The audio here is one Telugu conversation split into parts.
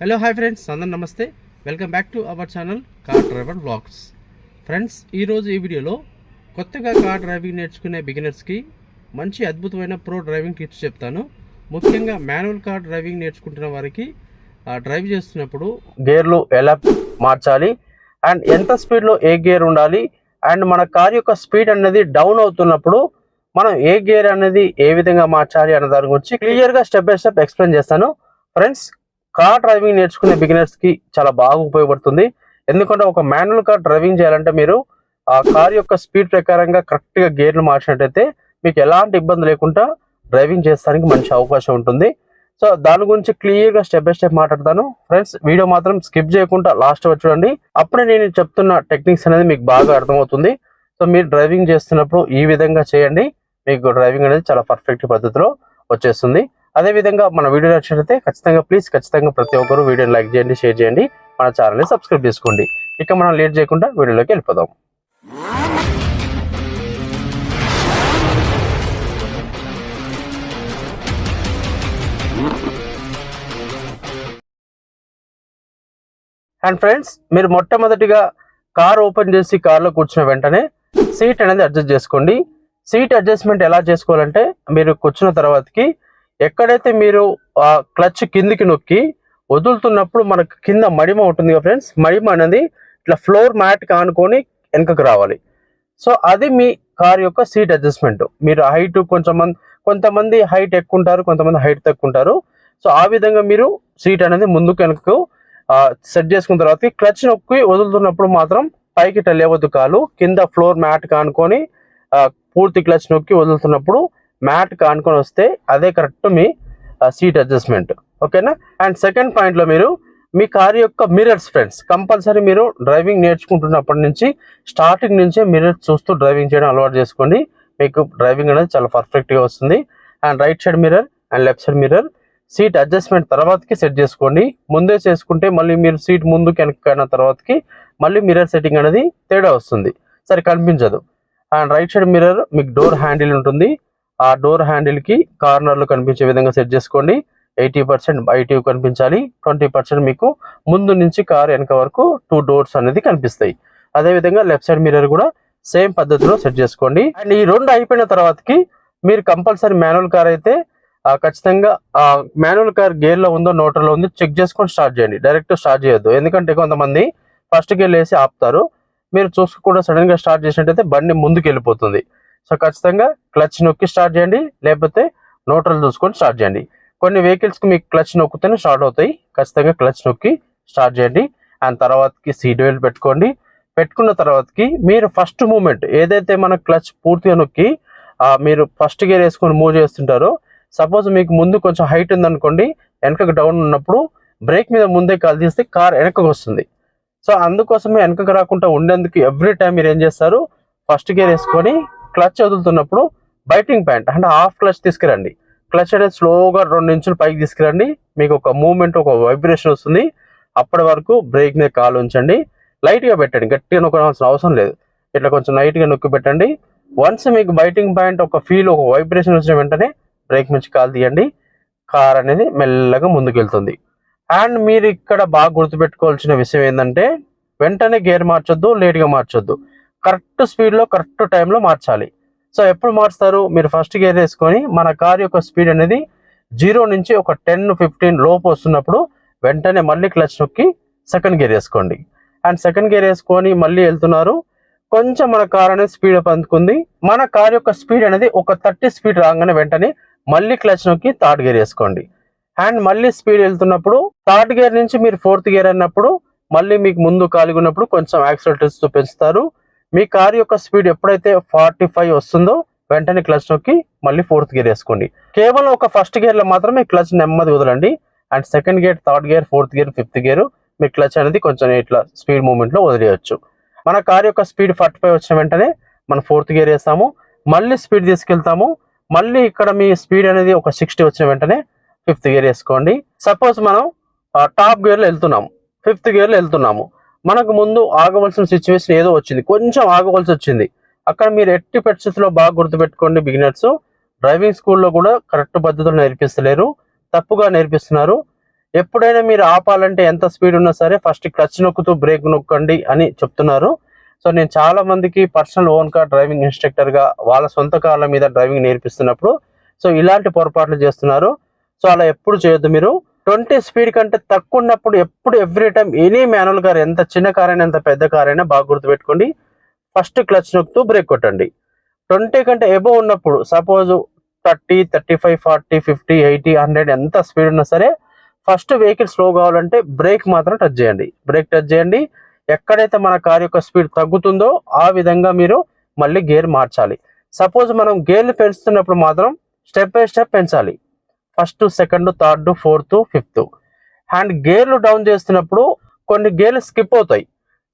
హలో హాయ్ ఫ్రెండ్స్ అందరు నమస్తే. Welcome back to our channel car driver blogs friends ఈరోజు ఈ వీడియోలో కొత్తగా కార్ డ్రైవింగ్ నేర్చుకునే బిగినర్స్కి మంచి అద్భుతమైన ప్రో డ్రైవింగ్ టిప్స్ చెప్తాను. ముఖ్యంగా మాన్యువల్ కార్ డ్రైవింగ్ నేర్చుకుంటున్న వారికి ఆ, డ్రైవ్ చేస్తున్నప్పుడు గేర్లు ఎలా మార్చాలి అండ్ ఎంత స్పీడ్లో ఏ గేర్ ఉండాలి అండ్ మన కార్ యొక్క స్పీడ్ అనేది డౌన్ అవుతున్నప్పుడు మనం ఏ గేర్ అనేది ఏ విధంగా మార్చాలి అన్న దాని గురించి క్లియర్గా స్టెప్ బై స్టెప్ ఎక్స్ప్లెయిన్ చేస్తాను. ఫ్రెండ్స్ కార్ డ్రైవింగ్ నేర్చుకునే బిగినర్స్కి చాలా బాగా ఉపయోగపడుతుంది. ఎందుకంటే ఒక మాన్యువల్ కార్ డ్రైవింగ్ చేయాలంటే మీరు ఆ కార్ యొక్క స్పీడ్ ప్రకారంగా కరెక్ట్గా గేర్లు మార్చినట్టయితే మీకు ఎలాంటి ఇబ్బంది లేకుండా డ్రైవింగ్ చేస్తానికి మంచి అవకాశం ఉంటుంది. సో దాని గురించి క్లియర్గా స్టెప్ బై స్టెప్ మాట్లాడతాను. ఫ్రెండ్స్ వీడియో మాత్రం స్కిప్ చేయకుండా లాస్ట్ వచ్చి చూడండి. అప్పుడే నేను చెప్తున్న టెక్నిక్స్ అనేది మీకు బాగా అర్థమవుతుంది. సో మీరు డ్రైవింగ్ చేస్తున్నప్పుడు ఈ విధంగా చేయండి. మీకు డ్రైవింగ్ అనేది చాలా పర్ఫెక్ట్ పద్ధతిలో వచ్చేస్తుంది. అదే విధంగా మన వీడియో నచ్చినట్లయితే ఖచ్చితంగా ప్లీజ్ ఖచ్చితంగా ప్రతి ఒక్కరు వీడియోని లైక్ చేయండి షేర్ చేయండి మన ఛానల్ని సబ్స్క్రైబ్ చేసుకోండి. ఇక మనం లేట్ చేయకుండా వీడియోలోకి వెళ్ళిపోదాం. అండ్ ఫ్రెండ్స్ మీరు మొట్టమొదటిగా కార్ ఓపెన్ చేసి కార్లో కూర్చున్న వెంటనే సీట్ అనేది అడ్జస్ట్ చేసుకోండి. సీట్ అడ్జస్ట్మెంట్ ఎలా చేసుకోవాలంటే మీరు కూర్చున్న తర్వాతకి ఎక్కడైతే మీరు ఆ క్లచ్ కిందికి నొక్కి వదులుతున్నప్పుడు మనకు కింద మడిమ ఉంటుంది కదా ఫ్రెండ్స్? మడిమ అనేది ఇట్లా ఫ్లోర్ మ్యాట్ కానుకొని వెనకకు రావాలి. సో అది మీ కార్ యొక్క సీట్ అడ్జస్ట్మెంట్. మీరు హైట్ కొంచెం కొంతమంది హైట్ ఎక్కువ ఉంటారు కొంతమంది హైట్ తక్కువ ఉంటారు సో ఆ విధంగా మీరు సీట్ అనేది ముందుకు వెనకకు సెట్ చేసుకున్న తర్వాత క్లచ్ నొక్కి వదులుతున్నప్పుడు మాత్రం పైకి లేవద్దు కాలు. కింద ఫ్లోర్ మ్యాట్ కానుకొని పూర్తి క్లచ్ నొక్కి వదులుతున్నప్పుడు మ్యాట్ కానుకొని వస్తే అదే కరెక్ట్ మీ సీట్ అడ్జస్ట్మెంట్ ఓకేనా? అండ్ సెకండ్ పాయింట్లో మీరు మీ కార్ యొక్క మిరర్స్ ఫ్రెండ్స్ కంపల్సరీ మీరు డ్రైవింగ్ నేర్చుకుంటున్నప్పటి నుంచి స్టార్టింగ్ నుంచే మిరర్స్ చూస్తూ డ్రైవింగ్ చేయడం అలవాటు చేసుకోండి. మీకు డ్రైవింగ్ అనేది చాలా పర్ఫెక్ట్గా వస్తుంది. And right side mirror and left side mirror seat adjustment తర్వాతకి సెట్ చేసుకోండి. ముందే చేసుకుంటే మళ్ళీ మీరు సీట్ ముందు వెనక్కిన తర్వాతకి మళ్ళీ మిర్రర్ సెట్టింగ్ అనేది తేడా వస్తుంది. సరే కనిపించదు. అండ్ రైట్ సైడ్ మిర్రర్ మీకు డోర్ హ్యాండిల్ ఉంటుంది. ఆ డోర్ హ్యాండిల్కి కార్నర్లు కనిపించే విధంగా సెట్ చేసుకోండి. ఎయిటీ పర్సెంట్ బయట కనిపించాలి. ట్వంటీ పర్సెంట్ మీకు ముందు నుంచి కార్ వెనక వరకు టూ డోర్స్ అనేది కనిపిస్తాయి. అదేవిధంగా లెఫ్ట్ సైడ్ మిర్రర్ కూడా సేమ్ పద్ధతిలో సెట్ చేసుకోండి. అండ్ ఈ రెండు అయిపోయిన తర్వాతకి మీరు కంపల్సరీ మాన్యువల్ కార్ అయితే ఆ, ఖచ్చితంగా మాన్యువల్ కార్ గేర్లో ఉందో నోటర్లో ఉందో చెక్ చేసుకొని స్టార్ట్ చేయండి. డైరెక్ట్ స్టార్ట్ చేయొద్దు. ఎందుకంటే కొంతమంది ఫస్ట్ గేర్ వేసి ఆపుతారు. మీరు చూసుకుండా సడన్గా స్టార్ట్ చేసినట్టయితే బండి ముందుకు వెళ్ళిపోతుంది సో ఖచ్చితంగా క్లచ్ నొక్కి స్టార్ట్ చేయండి లేకపోతే నోట్రల్ చూసుకొని స్టార్ట్ చేయండి. కొన్ని వెహికల్స్కి మీకు క్లచ్ నొక్కితేనే స్టార్ట్ అవుతాయి. ఖచ్చితంగా క్లచ్ నొక్కి స్టార్ట్ చేయండి. అండ్ తర్వాతకి సీట్ బెల్ట్ పెట్టుకోండి. పెట్టుకున్న తర్వాతకి మీరు ఫస్ట్ మూమెంట్ ఏదైతే మన క్లచ్ పూర్తిగా నొక్కి మీరు ఫస్ట్ గేర్ వేసుకొని మూవ్ చేస్తుంటారో సపోజ్ మీకు ముందు కొంచెం హైట్ ఉందనుకోండి వెనకకు డౌన్ ఉన్నప్పుడు బ్రేక్ మీద ముందే కాల్ తీస్తే కార్ వెనకకు వస్తుంది. సో అందుకోసమే వెనకకు రాకుండా ఉండేందుకు ఎవ్రీ టైం మీరు ఏం చేస్తారు ఫస్ట్ గేర్ వేసుకొని క్లచ్ వదులుతున్నప్పుడు బైటింగ్ ప్యాంట్ అంటే హాఫ్ క్లచ్ తీసుకురండి. క్లచ్ అనేది స్లోగా రెండు ఇంచులు పైకి తీసుకురండి. మీకు ఒక మూమెంట్ ఒక వైబ్రేషన్ వస్తుంది. అప్పటి వరకు బ్రేక్ మీద కాలు ఉంచండి. లైట్గా పెట్టండి. గట్టిగా నొక్కవలసిన అవసరం లేదు. ఇట్లా కొంచెం లైట్గా నొక్కి పెట్టండి. వన్స్ మీకు బైటింగ్ పాయింట్ ఒక ఫీల్ ఒక వైబ్రేషన్ వచ్చిన వెంటనే బ్రేక్ నుంచి కాలు తీయండి. కార్ అనేది మెల్లగా ముందుకెళ్తుంది. అండ్ మీరు ఇక్కడ బాగా గుర్తుపెట్టుకోవాల్సిన విషయం ఏంటంటే వెంటనే గేర్ మార్చొద్దు లేట్గా మార్చొద్దు. కరెక్ట్ స్పీడ్లో కరెక్ట్ టైంలో మార్చాలి. సో ఎప్పుడు మార్చుతారు మీరు ఫస్ట్ గేర్ వేసుకొని మన కార్ యొక్క స్పీడ్ అనేది జీరో నుంచి ఒక టెన్ ఫిఫ్టీన్ లోపు వస్తున్నప్పుడు వెంటనే మళ్ళీ క్లచ్ నొక్కి సెకండ్ గేర్ వేసుకోండి. అండ్ సెకండ్ గేర్ వేసుకొని మళ్ళీ వెళ్తున్నారు. కొంచెం మన కార్ అనేది స్పీడ్ అప్ అందుకుంది. మన కార్ యొక్క స్పీడ్ అనేది ఒక థర్టీ స్పీడ్ రాగానే వెంటనే మళ్ళీ క్లచ్ నొక్కి థర్డ్ గేర్ వేసుకోండి. అండ్ మళ్ళీ స్పీడ్ వెళ్తున్నప్పుడు థర్డ్ గేర్ నుంచి మీరు ఫోర్త్ గేర్ అన్నప్పుడు మళ్ళీ మీకు ముందు ఖాళీగా ఉన్నప్పుడు కొంచెం యాక్సిడెంట్స్తో పెంచుతారు. మీ కార్ యొక్క స్పీడ్ ఎప్పుడైతే ఫార్టీ ఫైవ్ వస్తుందో వెంటనే క్లచ్ నొక్కి మళ్ళీ ఫోర్త్ గేర్ వేసుకోండి. కేవలం ఒక ఫస్ట్ గేర్లో మాత్రమే క్లచ్ నెమ్మది వదలండి. And second gear third gear fourth gear fifth gear me clutch అనేది కొంచెం ఇట్లా స్పీడ్ మూమెంట్లో వదిలేయచ్చు. మన కార్ యొక్క స్పీడ్ ఫార్టీ ఫైవ్ వచ్చిన వెంటనే మనం ఫోర్త్ గేర్ వేస్తాము. మళ్ళీ స్పీడ్ తీసుకెళ్తాము. మళ్ళీ ఇక్కడ మీ స్పీడ్ అనేది ఒక సిక్స్టీ వచ్చిన వెంటనే ఫిఫ్త్ గేర్ వేసుకోండి. సపోజ్ మనం టాప్ గేర్లో వెళ్తున్నాము. ఫిఫ్త్ గేర్లో వెళ్తున్నాము. మనకు ముందు ఆగవలసిన సిచ్యువేషన్ ఏదో వచ్చింది. కొంచెం ఆగవలసి వచ్చింది. అక్కడ మీరు ఎట్టి పరిస్థితుల్లో బాగా గుర్తుపెట్టుకోండి బిగినర్స్ డ్రైవింగ్ స్కూల్లో కూడా కరెక్ట్ పద్ధతులు నేర్పిస్తలేరు. తప్పుగా నేర్పిస్తున్నారు. ఎప్పుడైనా మీరు ఆపాలంటే ఎంత స్పీడ్ ఉన్నా సరే ఫస్ట్ క్లచ్ నొక్కుతూ బ్రేక్ నొక్కండి అని చెప్తున్నారు. సో నేను చాలా మందికి పర్సనల్ ఓన్ కార్ డ్రైవింగ్ ఇన్స్ట్రక్టర్గా వాళ్ళ సొంత కార్ల మీద డ్రైవింగ్ నేర్పిస్తున్నప్పుడు సో ఇలాంటి పొరపాట్లు చేస్తున్నారు. సో అలా ఎప్పుడు చేయొద్దు మీరు. ట్వంటీ స్పీడ్ కంటే తక్కువ ఉన్నప్పుడు ఎప్పుడు every time any manual car ఎంత చిన్న కార్ అయినా ఎంత పెద్ద కార్ అయినా బాగా గుర్తుపెట్టుకోండి. ఫస్ట్ క్లచ్ నొక్కుతూ బ్రేక్ కొట్టండి. ట్వంటీ కంటే ఎబో ఉన్నప్పుడు suppose thirty thirty five forty fifty eighty hundred ఎంత స్పీడ్ ఉన్నా సరే ఫస్ట్ వెహికల్ స్లో కావాలంటే బ్రేక్ మాత్రం టచ్ చేయండి. బ్రేక్ టచ్ చేయండి. ఎక్కడైతే మన కార్ యొక్క స్పీడ్ తగ్గుతుందో ఆ విధంగా మీరు మళ్ళీ గేర్ మార్చాలి. సపోజ్ మనం గేర్లు పెంచుతున్నప్పుడు మాత్రం స్టెప్ బై స్టెప్ పెంచాలి. First second third fourth fifth. And గేర్లు డౌన్ చేస్తున్నప్పుడు కొన్ని గేర్లు స్కిప్ అవుతాయి.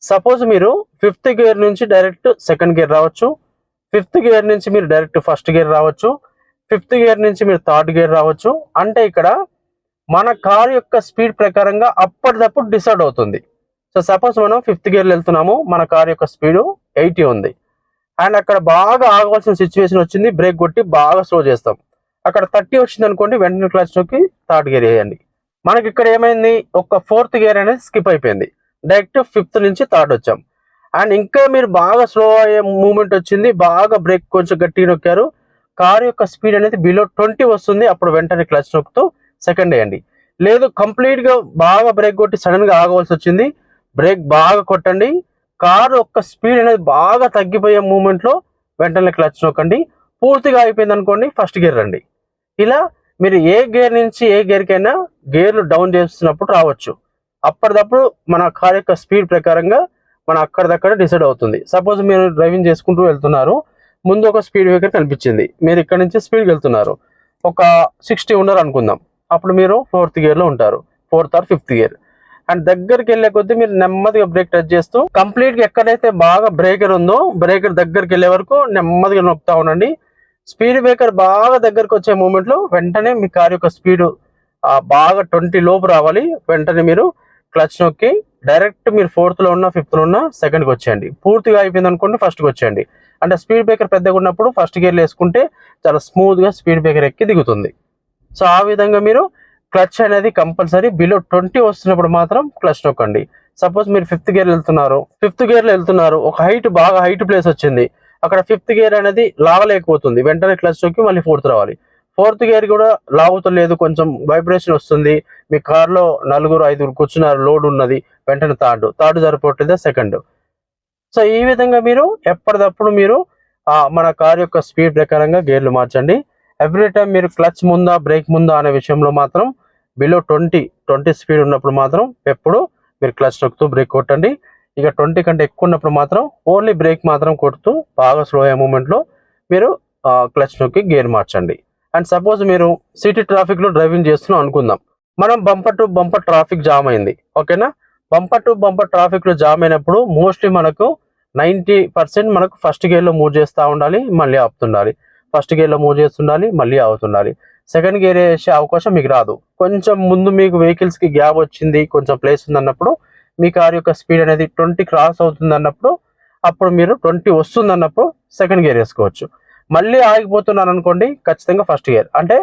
సపోజ్ మీరు ఫిఫ్త్ గేర్ నుంచి డైరెక్ట్ సెకండ్ గేర్ రావచ్చు. ఫిఫ్త్ గేర్ నుంచి మీరు డైరెక్ట్ ఫస్ట్ గేర్ రావచ్చు. ఫిఫ్త్ గేర్ నుంచి మీరు థర్డ్ గేర్ రావచ్చు. అంటే ఇక్కడ మన కార్ యొక్క స్పీడ్ ప్రకారంగా అప్పటిదప్పుడు డిసైడ్ అవుతుంది. సో సపోజ్ మనం ఫిఫ్త్ గేర్లో వెళ్తున్నాము. మన కార్ యొక్క స్పీడ్ ఎయిటీ ఉంది. అండ్ అక్కడ బాగా ఆగవలసిన సిచ్యువేషన్ వచ్చింది. బ్రేక్ కొట్టి బాగా స్లో చేస్తాం. అక్కడ థర్టీ వచ్చింది అనుకోండి వెంటనే క్లాస్ నొక్కి థర్డ్ గేర్ వేయండి. మనకి ఇక్కడ ఏమైంది? ఒక ఫోర్త్ గేర్ అనేది స్కిప్ అయిపోయింది. డైరెక్ట్ ఫిఫ్త్ నుంచి థర్డ్ వచ్చాం. అండ్ ఇంకా మీరు బాగా స్లో అయ్యే మూమెంట్ వచ్చింది. బాగా బ్రేక్ కొంచెం గట్టిగా నొక్కారు. కార్ యొక్క స్పీడ్ అనేది బిలో ట్వంటీ వస్తుంది. అప్పుడు వెంటనే క్లచ్ నొక్కుతూ సెకండ్ వేయండి. లేదు కంప్లీట్గా బాగా బ్రేక్ కొట్టి సడన్గా ఆగవలసి వచ్చింది. బ్రేక్ బాగా కొట్టండి. కార్ యొక్క స్పీడ్ అనేది బాగా తగ్గిపోయే మూమెంట్లో వెంటనే క్లచ్ నొక్కండి. పూర్తిగా అయిపోయింది అనుకోండి ఫస్ట్ గేర్ రండి. ఇలా మీరు ఏ గేర్ నుంచి ఏ గేర్కైనా గేర్లు డౌన్ చేస్తున్నప్పుడు రావచ్చు. అప్పటిదప్పుడు మన కార్ యొక్క స్పీడ్ ప్రకారంగా మన అక్కడిదక్కడ డిసైడ్ అవుతుంది. సపోజ్ మీరు డ్రైవింగ్ చేసుకుంటూ వెళ్తున్నారు. ముందు ఒక స్పీడ్ బ్రేకర్ కనిపించింది. మీరు ఇక్కడ నుంచి స్పీడ్కి వెళ్తున్నారు. ఒక సిక్స్టీ ఉన్నారు అనుకుందాం. అప్పుడు మీరు ఫోర్త్ గేర్లో ఉంటారు. Fourth or fifth gear. And దగ్గరికి వెళ్ళే కొద్దీ మీరు నెమ్మదిగా బ్రేక్ టచ్ చేస్తూ కంప్లీట్గా ఎక్కడైతే బాగా బ్రేకర్ ఉందో బ్రేకర్ దగ్గరికి వెళ్ళే వరకు నెమ్మదిగా నొక్కుతా ఉండండి. స్పీడ్ బ్రేకర్ బాగా దగ్గరకు వచ్చే మూమెంట్లో వెంటనే మీ కార్ యొక్క స్పీడ్ బాగా ట్వంటీ లోపు రావాలి. వెంటనే మీరు క్లచ్ నొక్కి డైరెక్ట్ మీరు ఫోర్త్లో ఉన్న ఫిఫ్త్లో ఉన్న సెకండ్కి వచ్చేయండి. పూర్తిగా అయిపోయింది అనుకోండి ఫస్ట్కి వచ్చేయండి. అంటే స్పీడ్ బ్రేకర్ పెద్దగా ఉన్నప్పుడు ఫస్ట్ గేర్లు వేసుకుంటే చాలా స్మూత్గా స్పీడ్ బ్రేకర్ ఎక్కి దిగుతుంది. సో ఆ విధంగా మీరు క్లచ్ అనేది కంపల్సరీ బిలో ట్వంటీ వస్తున్నప్పుడు మాత్రం క్లచ్ నొక్కండి. సపోజ్ మీరు ఫిఫ్త్ గేర్లో వెళ్తున్నారు. ఫిఫ్త్ గేర్లో వెళ్తున్నారు. ఒక హైట్ బాగా హైట్ ప్లేస్ వచ్చింది. అక్కడ ఫిఫ్త్ గేర్ అనేది లాగలేకపోతుంది వెంటనే క్లచ్ నొక్కి మళ్ళీ ఫోర్త్ రావాలి. ఫోర్త్ గేర్ కూడా లాగుతలేదు కొంచెం వైబ్రేషన్ వస్తుంది. మీ కార్లో నలుగురు ఐదుగురు కూర్చున్నారు. లోడ్ ఉన్నది. వెంటనే థర్డ్ థర్డ్ సరిపోవట్లేదా సెకండ్ సో ఈ విధంగా మీరు ఎప్పటికప్పుడు మీరు మన కార్ యొక్క స్పీడ్ ప్రకారంగా గేర్లు మార్చండి. ఎవ్రీ టైం మీరు క్లచ్ ముందా బ్రేక్ ముందా అనే విషయంలో మాత్రం బిలో ట్వంటీ ట్వంటీ స్పీడ్ ఉన్నప్పుడు మాత్రం ఎప్పుడు మీరు క్లచ్ నొక్కుతూ బ్రేక్ కొట్టండి. ఇక ట్వంటీ కంటే ఎక్కువ ఉన్నప్పుడు మాత్రం ఓన్లీ బ్రేక్ మాత్రం కొడుతూ బాగా స్లో అయ్యే మూమెంట్లో మీరు క్లచ్ నొక్కి గేర్ మార్చండి. అండ్ సపోజ్ మీరు సిటీ ట్రాఫిక్లో డ్రైవింగ్ చేస్తున్నాం అనుకుందాం. మనం bumper to bumper traffic jam అయింది. ఓకేనా? బంపర్ టు బంపర్ ట్రాఫిక్లో జామ్ అయినప్పుడు మోస్ట్లీ మనకు నైంటీ పర్సెంట్ మనకు ఫస్ట్ గేర్లో మూవ్ చేస్తూ ఉండాలి మళ్ళీ ఆపుతుండాలి. ఫస్ట్ గేర్లో మూవ్ చేస్తుండాలి మళ్ళీ ఆపుతుండాలి. సెకండ్ గేర్ వేసే అవకాశం మీకు రాదు. కొంచెం ముందు మీకు వెహికల్స్కి గ్యాప్ వచ్చింది కొంచెం ప్లేస్ ఉంది అన్నప్పుడు మీ కార్ యొక్క స్పీడ్ అనేది ట్వంటీ క్రాస్ అవుతుంది అన్నప్పుడు అప్పుడు మీరు ట్వంటీ వస్తుంది అన్నప్పుడు సెకండ్ గేర్ వేసుకోవచ్చు. మళ్ళీ ఆగిపోతున్నారు అనుకోండి ఖచ్చితంగా ఫస్ట్ గేర్. అంటే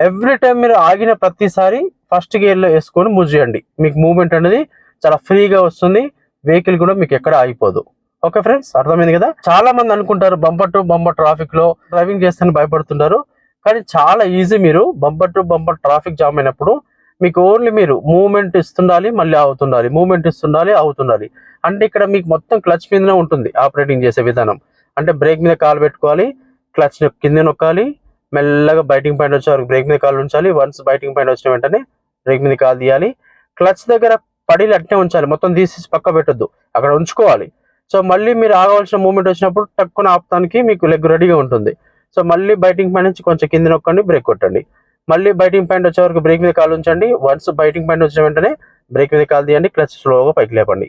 ఎవ్రీ టైం మీరు ఆగిన ప్రతిసారి ఫస్ట్ గేర్లో వేసుకొని మూవ్ చేయండి. మీకు మూవ్మెంట్ అనేది చాలా ఫ్రీగా వస్తుంది వెహికల్ కూడా మీకు ఎక్కడ ఆగిపోదు. ఓకే ఫ్రెండ్స్ అర్థమైంది కదా? చాలా మంది అనుకుంటారు బంపర్ టు బంపర్ ట్రాఫిక్లో డ్రైవింగ్ చేస్తాను భయపడుతుంటారు. కానీ చాలా ఈజీ మీరు bumper to bumper traffic jam అయినప్పుడు మీకు ఓన్లీ మీరు మూవ్మెంట్ ఇస్తుండాలి మళ్ళీ అవుతుండాలి మూవ్మెంట్ ఇస్తుండాలి అవుతుండాలి అంటే ఇక్కడ మీకు మొత్తం క్లచ్ మీదనే ఉంటుంది ఆపరేటింగ్ చేసే విధానం. అంటే బ్రేక్ మీద కాలు పెట్టుకోవాలి క్లచ్ కింద నొక్కాలి మెల్లగా బైటింగ్ పాయింట్ వచ్చే వరకు బ్రేక్ మీద కాలు ఉంచాలి. వన్స్ బైటింగ్ పాయింట్ వచ్చిన వెంటనే బ్రేక్ మీద కాలు తీయాలి. క్లచ్ దగ్గర పడిలు అట్నే ఉంచాలి. మొత్తం తీసేసి పక్క పెట్టొద్దు. అక్కడ ఉంచుకోవాలి. సో మళ్ళీ మీరు ఆగవలసిన మూమెంట్ వచ్చినప్పుడు తక్కువ ఆపడానికి మీకు లెగ్ రెడీగా ఉంటుంది. సో మళ్ళీ బైటింగ్ పాయింట్ నుంచి కొంచెం కింద నొక్కండి బ్రేక్ కొట్టండి. మళ్ళీ బైటింగ్ పాయింట్ వచ్చే వరకు బ్రేక్ మీద కాలు ఉంచండి. వన్స్ బైటింగ్ పాయింట్ వచ్చిన వెంటనే బ్రేక్ మీద కాలు తీయండి. క్లచ్ స్లోగా పైకి లేపండి.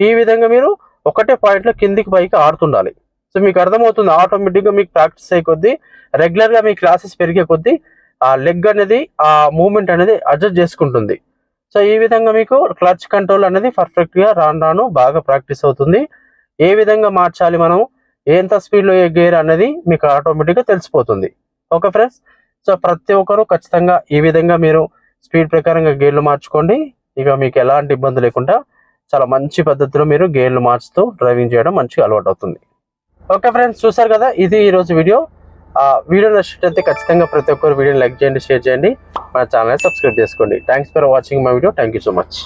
ఈ విధంగా మీరు ఒకటే పాయింట్లో కిందికి పైకి ఆడుతుండాలి. సో మీకు అర్థమవుతుంది ఆటోమేటిక్గా మీకు ప్రాక్టీస్ అయ్యే కొద్దీ రెగ్యులర్గా మీ క్లాసెస్ పెరిగే కొద్దీ ఆ లెగ్ అనేది ఆ మూమెంట్ అనేది అడ్జస్ట్ చేసుకుంటుంది. సో ఈ విధంగా మీకు క్లచ్ కంట్రోల్ అనేది పర్ఫెక్ట్గా రాను రాను బాగా ప్రాక్టీస్ అవుతుంది. ఏ విధంగా మార్చాలి మనం ఎంత స్పీడ్లో ఏ గేర్ అనేది మీకు ఆటోమేటిక్గా తెలిసిపోతుంది. ఓకే ఫ్రెండ్స్ సో ప్రతి ఒక్కరు ఖచ్చితంగా ఈ విధంగా మీరు స్పీడ్ ప్రకారంగా గేర్లు మార్చుకోండి. ఇక మీకు ఎలాంటి ఇబ్బంది లేకుండా చాలా మంచి పద్ధతిలో మీరు గేర్లు మార్చుతూ డ్రైవింగ్ చేయడం మంచిగా అలవాటు అవుతుంది. ఓకే ఫ్రెండ్స్ చూసారు కదా? ఇది ఈరోజు వీడియో. ఆ వీడియో నచ్చినట్లయితే ఖచ్చితంగా ప్రతి ఒక్కరు వీడియోని లైక్ చేయండి షేర్ చేయండి. మన ఛానల్ని సబ్స్క్రైబ్ చేసుకోండి. Thanks for watching my video. Thank you so much.